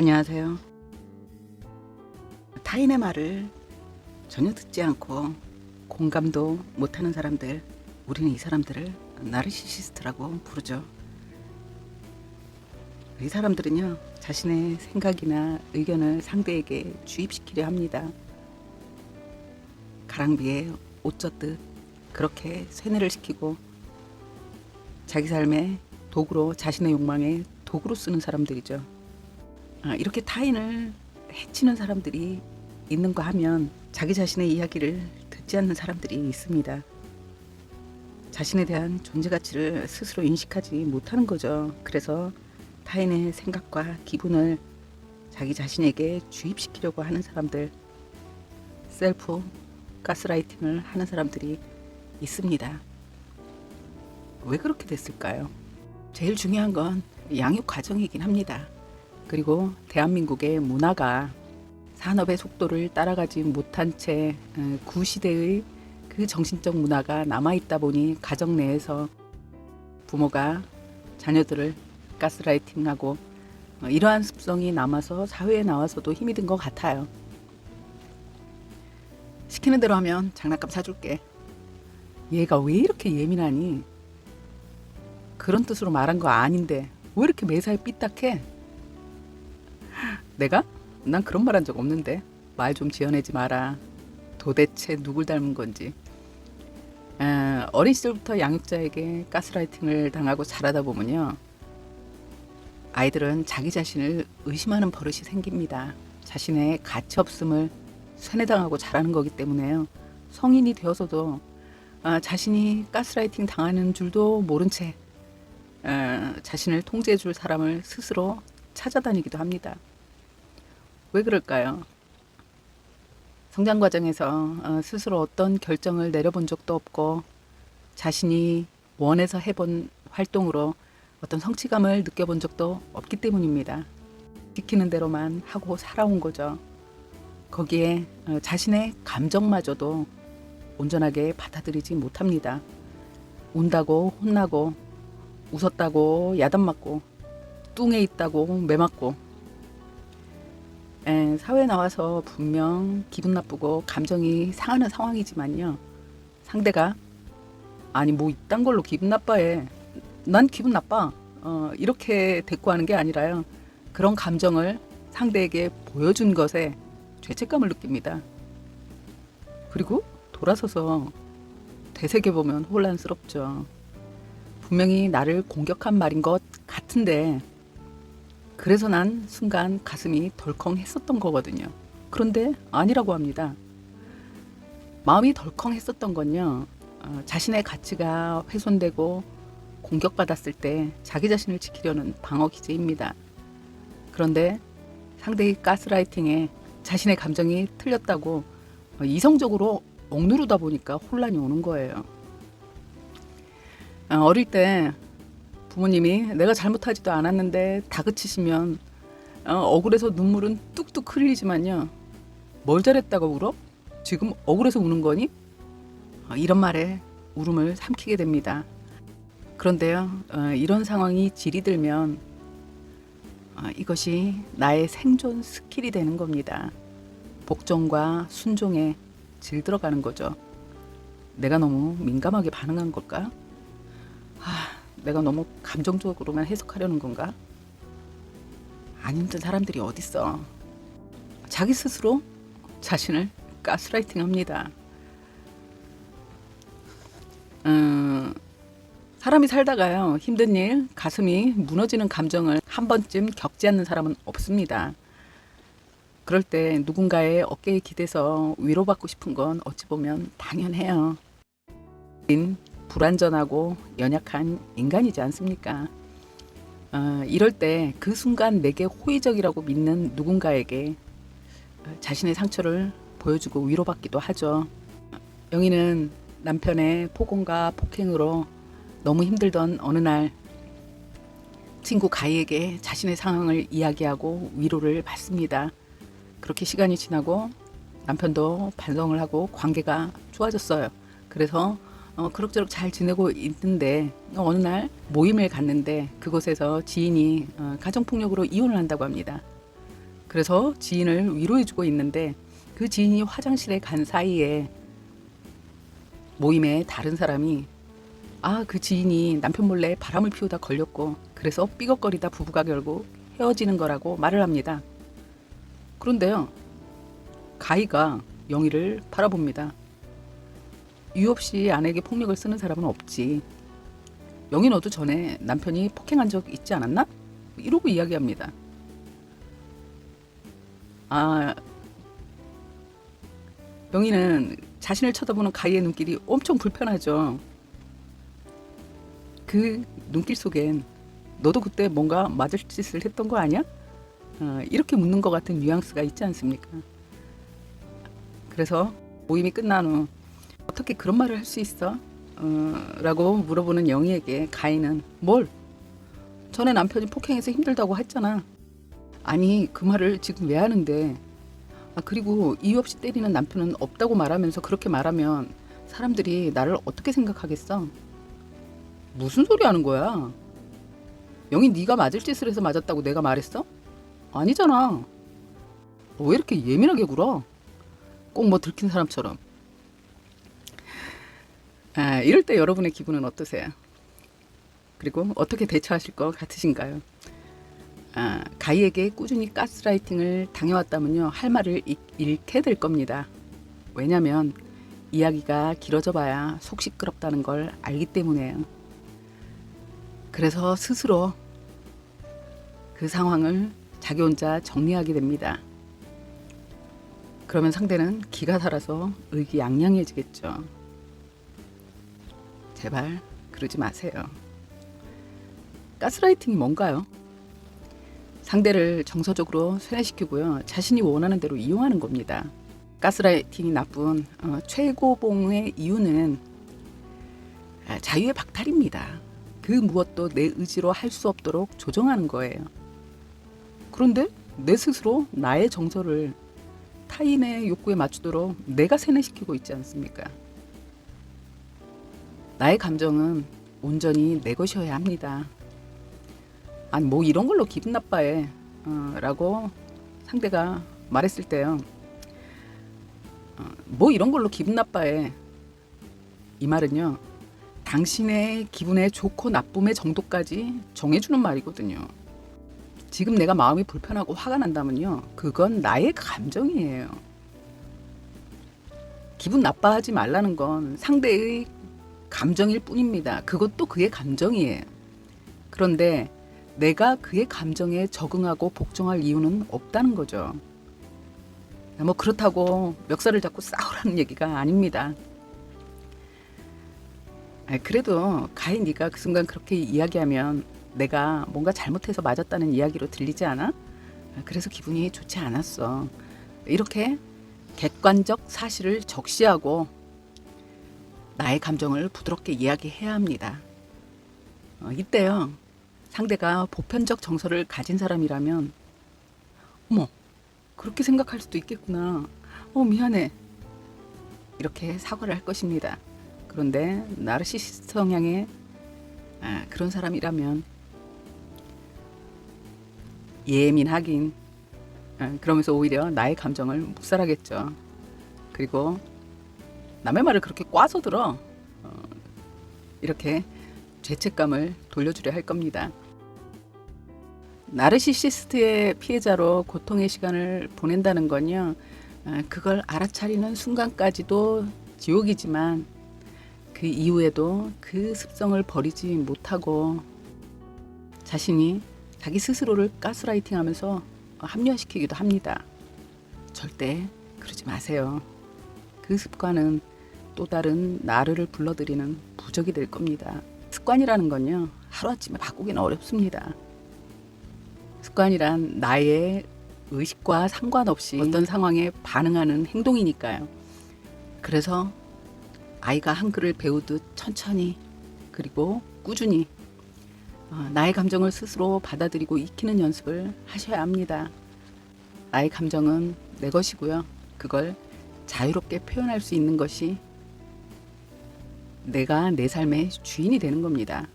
안녕하세요. 타인의 말을 전혀 듣지 않고 공감도 못하는 사람들, 우리는 이 사람들을 나르시시스트라고 부르죠. 이 사람들은요, 자신의 생각이나 의견을 상대에게 주입시키려 합니다. 가랑비에 옷 젖듯 그렇게 세뇌를 시키고 자기 삶의 도구로 자신의 욕망에 도구로 쓰는 사람들이죠. 아, 이렇게 타인을 해치는 사람들이 있는가 하면 자기 자신의 이야기를 듣지 않는 사람들이 있습니다. 자신에 대한 존재 가치를 스스로 인식하지 못하는 거죠. 그래서 타인의 생각과 기분을 자기 자신에게 주입시키려고 하는 사람들, 셀프 가스라이팅을 하는 사람들이 있습니다. 왜 그렇게 됐을까요? 제일 중요한 건 양육 과정이긴 합니다. 그리고 대한민국의 문화가 산업의 속도를 따라가지 못한 채 어, 구시대의 그 정신적 문화가 남아있다 보니 가정 내에서 부모가 자녀들을 가스라이팅하고 어, 이러한 습성이 남아서 사회에 나와서도 힘이 든 것 같아요. 시키는 대로 하면 장난감 사줄게. 얘가 왜 이렇게 예민하니? 그런 뜻으로 말한 거 아닌데 왜 이렇게 매사에 삐딱해? 내가? 난 그런 말 한 적 없는데 말 좀 지어내지 마라. 도대체 누굴 닮은 건지. 아, 어린 시절부터 양육자에게 가스라이팅을 당하고 자라다 보면요. 아이들은 자기 자신을 의심하는 버릇이 생깁니다. 자신의 가치 없음을 세뇌당하고 자라는 거기 때문에요. 성인이 되어서도 아, 자신이 가스라이팅 당하는 줄도 모른 채 아, 자신을 통제해 줄 사람을 스스로 찾아다니기도 합니다. 왜 그럴까요? 성장 과정에서 어, 스스로 어떤 결정을 내려본 적도 없고 자신이 원해서 해본 활동으로 어떤 성취감을 느껴본 적도 없기 때문입니다. 시키는 대로만 하고 살아온 거죠. 거기에 어, 자신의 감정마저도 온전하게 받아들이지 못합니다. 운다고 혼나고 웃었다고 야단 맞고 뚱에 있다고 매 맞고 에, 사회에 나와서 분명 기분 나쁘고 감정이 상하는 상황이지만요. 상대가 아니 뭐 이딴 걸로 기분 나빠해. 난 기분 나빠. 어, 이렇게 대꾸하는 게 아니라요. 그런 감정을 상대에게 보여준 것에 죄책감을 느낍니다. 그리고 돌아서서 되새겨 보면 혼란스럽죠. 분명히 나를 공격한 말인 것 같은데 그래서 난 순간 가슴이 덜컹했었던 거거든요. 그런데 아니라고 합니다. 마음이 덜컹했었던 건요. 어, 자신의 가치가 훼손되고 공격받았을 때 자기 자신을 지키려는 방어 기제입니다. 그런데 상대의 가스라이팅에 자신의 감정이 틀렸다고 어, 이성적으로 억누르다 보니까 혼란이 오는 거예요. 어, 어릴 때 부모님이 내가 잘못하지도 않았는데 다그치시면 어, 억울해서 눈물은 뚝뚝 흘리지만요. 뭘 잘했다고 울어? 지금 억울해서 우는 거니? 어, 이런 말에 울음을 삼키게 됩니다. 그런데요, 어, 이런 상황이 질이 들면 어, 이것이 나의 생존 스킬이 되는 겁니다. 복종과 순종에 질 들어가는 거죠. 내가 너무 민감하게 반응한 걸까? 아, 내가 너무 감정적으로만 해석하려는 건가? 안 힘든 사람들이 어딨어. 자기 스스로 자신을 가스라이팅 합니다. 음, 사람이 살다가요, 힘든 일, 가슴이 무너지는 감정을 한 번쯤 겪지 않는 사람은 없습니다. 그럴 때 누군가의 어깨에 기대서 위로받고 싶은 건 어찌 보면 당연해요. 불완전하고 연약한 인간이지 않습니까? 어, 이럴 때 그 순간 내게 호의적이라고 믿는 누군가에게 어, 자신의 상처를 보여주고 위로받기도 하죠. 영희는 남편의 폭언과 폭행으로 너무 힘들던 어느 날 친구 가희에게 자신의 상황을 이야기하고 위로를 받습니다. 그렇게 시간이 지나고 남편도 반성을 하고 관계가 좋아졌어요. 그래서 어, 그럭저럭 잘 지내고 있는데 어느 날 모임을 갔는데 그곳에서 지인이 어, 가정폭력으로 이혼을 한다고 합니다. 그래서 지인을 위로해주고 있는데 그 지인이 화장실에 간 사이에 모임에 다른 사람이 아 그 지인이 남편 몰래 바람을 피우다 걸렸고 그래서 삐걱거리다 부부가 결국 헤어지는 거라고 말을 합니다. 그런데요 가희가 영희를 바라봅니다. 이유 없이 아내에게 폭력을 쓰는 사람은 없지. 영희 너도 전에 남편이 폭행한 적 있지 않았나? 이러고 이야기합니다. 아, 영희는 자신을 쳐다보는 가희의 눈길이 엄청 불편하죠. 그 눈길 속엔 너도 그때 뭔가 맞을 짓을 했던 거 아니야? 어, 이렇게 묻는 것 같은 뉘앙스가 있지 않습니까? 그래서 모임이 끝난 후 어떻게 그런 말을 할 수 있어? 어, 라고 물어보는 영희에게 가인은 뭘? 전에 남편이 폭행해서 힘들다고 했잖아. 아니 그 말을 지금 왜 하는데? 아 그리고 이유 없이 때리는 남편은 없다고 말하면서 그렇게 말하면 사람들이 나를 어떻게 생각하겠어? 무슨 소리 하는 거야? 영희 네가 맞을 짓을 해서 맞았다고 내가 말했어? 아니잖아. 너왜 이렇게 예민하게 굴어? 꼭 뭐 들킨 사람처럼. 아, 이럴 때 여러분의 기분은 어떠세요? 그리고 어떻게 대처하실 것 같으신가요? 아, 가희에게 꾸준히 가스라이팅을 당해왔다면요 할 말을 잃, 잃게 될 겁니다. 왜냐하면 이야기가 길어져 봐야 속 시끄럽다는 걸 알기 때문에요. 그래서 스스로 그 상황을 자기 혼자 정리하게 됩니다. 그러면 상대는 기가 살아서 의기양양해지겠죠. 제발 그러지 마세요. 가스라이팅이 뭔가요? 상대를 정서적으로 쇠뇌시키고요. 자신이 원하는 대로 이용하는 겁니다. 가스라이팅이 나쁜 어, 최고봉의 이유는 아, 자유의 박탈입니다. 그 무엇도 내 의지로 할 수 없도록 조정하는 거예요. 그런데 내 스스로 나의 정서를 타인의 욕구에 맞추도록 내가 세뇌시키고 있지 않습니까? 나의 감정은 온전히 내 것이어야 합니다. 아니 뭐 이런 걸로 기분 나빠해 어, 라고 상대가 말했을 때요. 어, 뭐 이런 걸로 기분 나빠해 이 말은요. 당신의 기분의 좋고 나쁨의 정도까지 정해주는 말이거든요. 지금 내가 마음이 불편하고 화가 난다면요. 그건 나의 감정이에요. 기분 나빠하지 말라는 건 상대의 감정일 뿐입니다. 그것도 그의 감정이에요. 그런데 내가 그의 감정에 적응하고 복종할 이유는 없다는 거죠. 뭐 그렇다고 멱살을 잡고 싸우라는 얘기가 아닙니다. 아, 그래도 가히 네가 그 순간 그렇게 이야기하면 내가 뭔가 잘못해서 맞았다는 이야기로 들리지 않아? 아, 그래서 기분이 좋지 않았어. 이렇게 객관적 사실을 적시하고 나의 감정을 부드럽게 이야기해야 합니다. 어, 이때요. 상대가 보편적 정서를 가진 사람이라면 어머 그렇게 생각할 수도 있겠구나. 어 미안해. 이렇게 사과를 할 것입니다. 그런데 나르시시스트 성향의 아, 그런 사람이라면 예민하긴 아, 그러면서 오히려 나의 감정을 묵살하겠죠. 그리고 남의 말을 그렇게 꽈서 들어 어, 이렇게 죄책감을 돌려주려 할 겁니다. 나르시시스트의 피해자로 고통의 시간을 보낸다는 건요, 아, 그걸 알아차리는 순간까지도 지옥이지만 그 이후에도 그 습성을 버리지 못하고 자신이 자기 스스로를 가스라이팅 하면서 합리화시키기도 합니다. 절대 그러지 마세요. 그 습관은 또 다른 나를 불러들이는 부적이 될 겁니다. 습관이라는 건요, 하루아침에 바꾸기는 어렵습니다. 습관이란 나의 의식과 상관없이 어떤 상황에 반응하는 행동이니까요. 그래서 아이가 한글을 배우듯 천천히 그리고 꾸준히 어, 나의 감정을 스스로 받아들이고 익히는 연습을 하셔야 합니다. 나의 감정은 내 것이고요. 그걸 자유롭게 표현할 수 있는 것이 내가 내 삶의 주인이 되는 겁니다.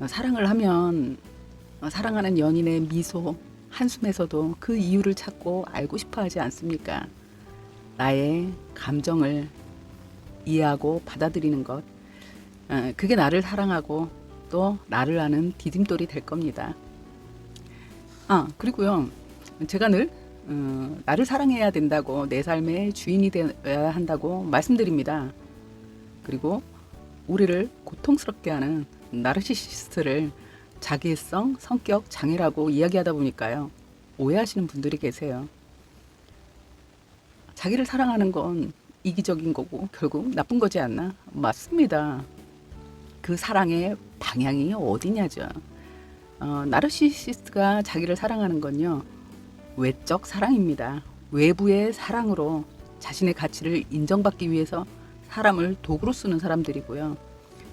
어, 사랑을 하면 어, 사랑하는 연인의 미소 한숨에서도 그 이유를 찾고 알고 싶어 하지 않습니까? 나의 감정을 이해하고 받아들이는 것. 어, 그게 나를 사랑하고 또 나를 아는 디딤돌이 될 겁니다. 아, 그리고요. 제가 늘 어, 나를 사랑해야 된다고 내 삶의 주인이 되어야 한다고 말씀드립니다. 그리고 우리를 고통스럽게 하는 나르시시스트를 자기애성 성격 장애라고 이야기하다 보니까요. 오해하시는 분들이 계세요. 자기를 사랑하는 건 이기적인 거고 결국 나쁜 거지 않나? 맞습니다. 그 사랑의 방향이 어디냐죠. 어, 나르시시스트가 자기를 사랑하는 건요. 외적 사랑입니다. 외부의 사랑으로 자신의 가치를 인정받기 위해서 사람을 도구로 쓰는 사람들이고요.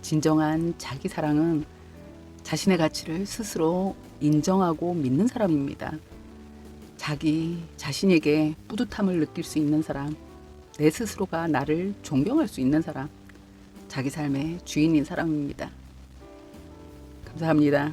진정한 자기 사랑은 자신의 가치를 스스로 인정하고 믿는 사람입니다. 자기 자신에게 뿌듯함을 느낄 수 있는 사람, 내 스스로가 나를 존경할 수 있는 사람, 자기 삶의 주인인 사람입니다. 감사합니다.